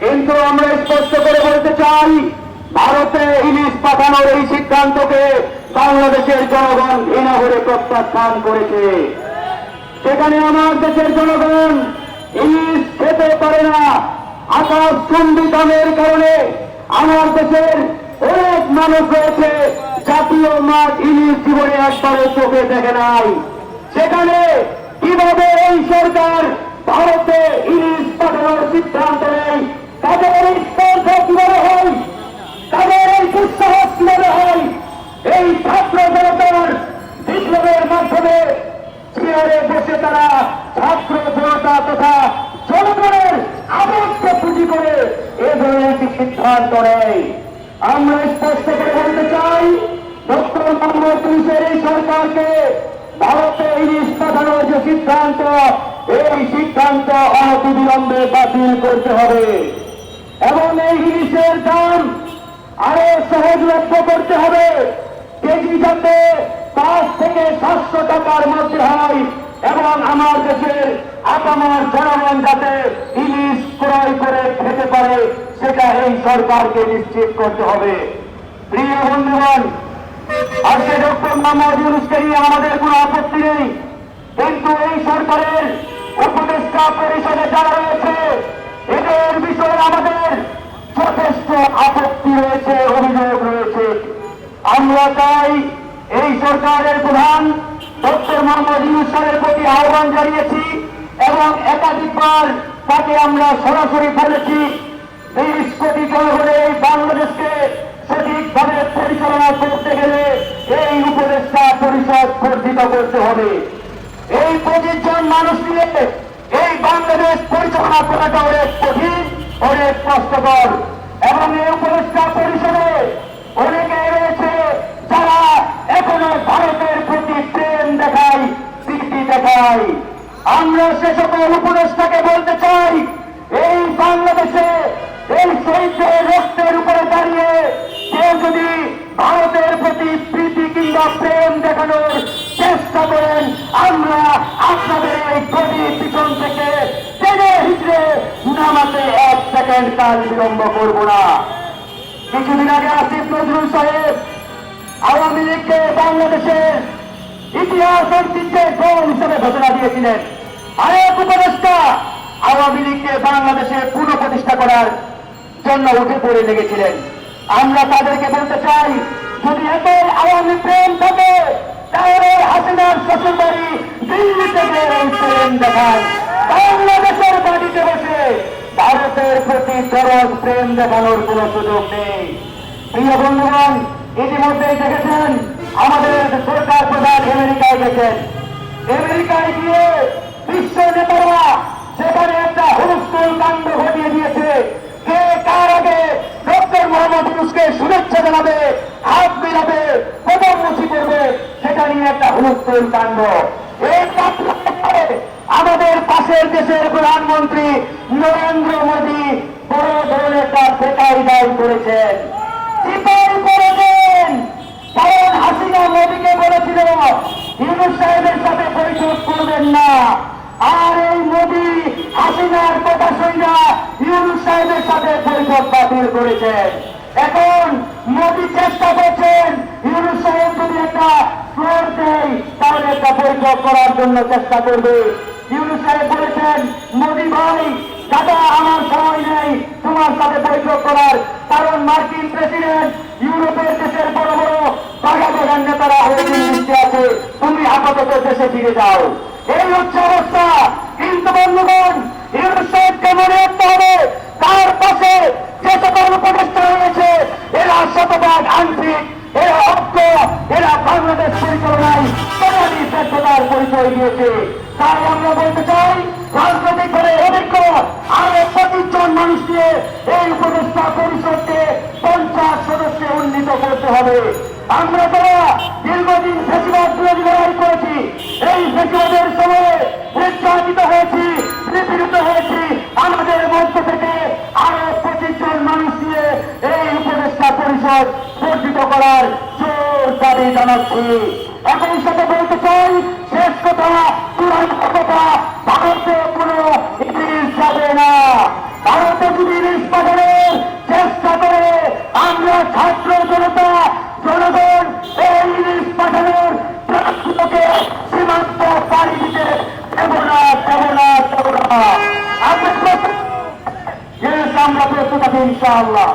কিন্তু আমরা স্পষ্ট করে বলতে চাই, ভারতে ইলিশ পাঠানোর এই সিদ্ধান্তকে বাংলাদেশের জনগণ ঘৃণা করে প্রত্যাখ্যান করেছে। সেখানে আমার দেশের জনগণ ইলিশ খেতে পারে না, আকাশ চুম্বি দামের কারণে আমার দেশের অনেক মানুষ রয়েছে, জাতীয় মাছ ইলিশ জীবনে একবারও চোখে দেখে নাই। সেখানে কীভাবে এই সরকার ভারতে ইলিশ পাঠানোর সিদ্ধান্ত নেয় চেয়ারে বসে তারা। ছাত্র জনতা তথা জনগণের আবেগকে পুঁজি করে এ ধরনের একটি সিদ্ধান্ত নেয়। আমরা স্পষ্ট করে বলতে চাই, ডক্টর মোহাম্মদ ইউনুসের এই সরকারকে ভারতে ইলিশ পাঠানোর যে সিদ্ধান্ত, এই সিদ্ধান্ত অনতিবিলম্বে বাতিল করতে হবে। এবং এই ইলিশের দাম আরও সহজ লক্ষ্য করতে হবে। কেজি যাতে পাঁচ থেকে সাতশো টাকার মধ্যে হয় আমার দেশের আপামার জনগণ যাতে ইলিশ ক্রয় করে খেতে পারে, সেটা এই সরকারকে নিশ্চিত করতে হবে। প্রিয় বন্ধুগণ, আজকে ডক্টর মোহাম্মদ ইউনুসকে নিয়ে আমাদের কোনো আপত্তি নেই, কিন্তু এই সরকারের উপদেষ্টা পরিষদে যারা রয়েছে, এদের বিষয়ে আমাদের যথেষ্ট আপত্তি রয়েছে, অভিযোগ রয়েছে। আমরা চাই এই সরকারের প্রধান ডক্টর মোহাম্মদ ইউনুসের প্রতি আহ্বান জানিয়েছি এবং একাধিকবার তাকে আমরা সরাসরি বলেছি বিশ কোটি জনগণের এই বাংলাদেশকে সঠিকভাবে পরিচালনা করতে গেলে এই উপদেষ্টা পরিষদ বর্ধিত করতে হবে। এই পঁচিশ জন মানুষ নিয়ে এই বাংলাদেশ পরিচালনা করাটা অনেক কঠিন, অনেক কষ্টকর এবং এই উপদেষ্টা পরিষদে অনেকে রয়েছে যারা এখনও ভারতের প্রতি প্রেম দেখায় দেখায় আমরা সে সকল উপদেষ্টাকে বলতে চাই, এই বাংলাদেশে এই শহীদদের রক্তের উপরে দাঁড়িয়ে কেউ যদি ভারতের প্রতি প্রীতি কিংবা প্রেম দেখানোর চেষ্টা করেন, আমরা আপনাদের এই গদির পিছন থেকে টেনে হিচড়ে নামাতে এক সেকেন্ড কাল বিলম্ব করব না। কিছুদিন আগে আসিফ নজরুল সাহেব আওয়ামী লীগকে বাংলাদেশের ইতিহাস ঐতিহ্যের হিসেবে ঘোষণা দিয়েছিলেন। আরেক উপদেষ্টা আওয়ামী লীগকে বাংলাদেশে পুনঃপ্রতিষ্ঠা করার জন্য উঠে পড়ে লেগেছিলেন। আমরা তাদেরকে বলতে চাই, যদি এত আওয়ামী প্রেম থাকে, তাহলে হাসিনার শ্বশুর বাড়ি দিল্লি থেকে এই প্রেম দেখান। বাংলাদেশের বাড়িতে বসে ভারতের প্রতি চরম প্রেম দেখানোর কোনো সুযোগ নেই। প্রিয় বন্ধুগণ, ইতিমধ্যেই দেখেছেন, আমাদের সরকার প্রধান আমেরিকায় গেছেন। আমেরিকায় গিয়ে বিশ্ব নেতারা সেখানে একটা হুলস্থুল কাণ্ড ঘটিয়ে দিয়েছে। কে কার আগে ডক্টর মোহাম্মদ ইউনুসকে শুভেচ্ছা জানাবে, হাত মিলাবে প্রথম মুছি করবে, সেটা নিয়ে একটা হুলস্থুল কাণ্ড। এই আমাদের পাশের দেশের প্রধানমন্ত্রী নরেন্দ্র মোদী বড় ধরনের একটা বেকার দায়ী করেছেন। চিপাই করেছেন। কারণ হাসিনা মোদীকে বলেছিল, ইউনুস সাহেবের সাথে বৈঠক করবেন না আর এই মোদী হাসিনার শুনা ইউনুস সাহেবের সাথে বৈঠক বাতিল করেছেন। এখন মোদী চেষ্টা করছেন ইউনুস সাহেব যদি একটা ফ্লোর দেয়, তাহলে একটা বৈঠক করার জন্য চেষ্টা করবে। ইউনুস সাহেব বলেছেন, মোদী ভাই, দাদা, আমার সময় নেই। তোমার সাথে বৈঠক করার কারণ মার্কিন প্রেসিডেন্ট ইউরোপের দেশের বড় বড় বাঘা বাগান নেতারা হয়ে আছে। তুমি আপাতত দেশে ফিরে যাও। এই হচ্ছে অবস্থা। কিন্তু বন্ধুগণ ইউরোপ সাহেবকে মনে রাখতে হবে? তার পাশে যে সকল উপদেষ্টা রয়েছে, এরা শতভাগ আন্তরিক এরা অজ্ঞ এরা বাংলাদেশ পরিচালনায় পরিচয় দিয়েছে। তাই আমরা বলতে চাই, রাজনৈতিক দিবস বর্ধিত করার জোর দাবি জানাচ্ছি। একই সাথে বলতে চাই, শেষ কথা কোরআন কথা, ভারতে কোনো ইংলিশ যাবে না। ভারতে যদি ইংলিশ নিষ্পাদনের চেষ্টা করে, আমরা ছাত্র জনতা, জনগণ এই ইংলিশ পাঠানোর প্রার্থীকে সীমান্ত পাড়ি দিতে দেব না দেব না দেব না। আমরা প্রস্তুত আছি ইনশাআল্লাহ।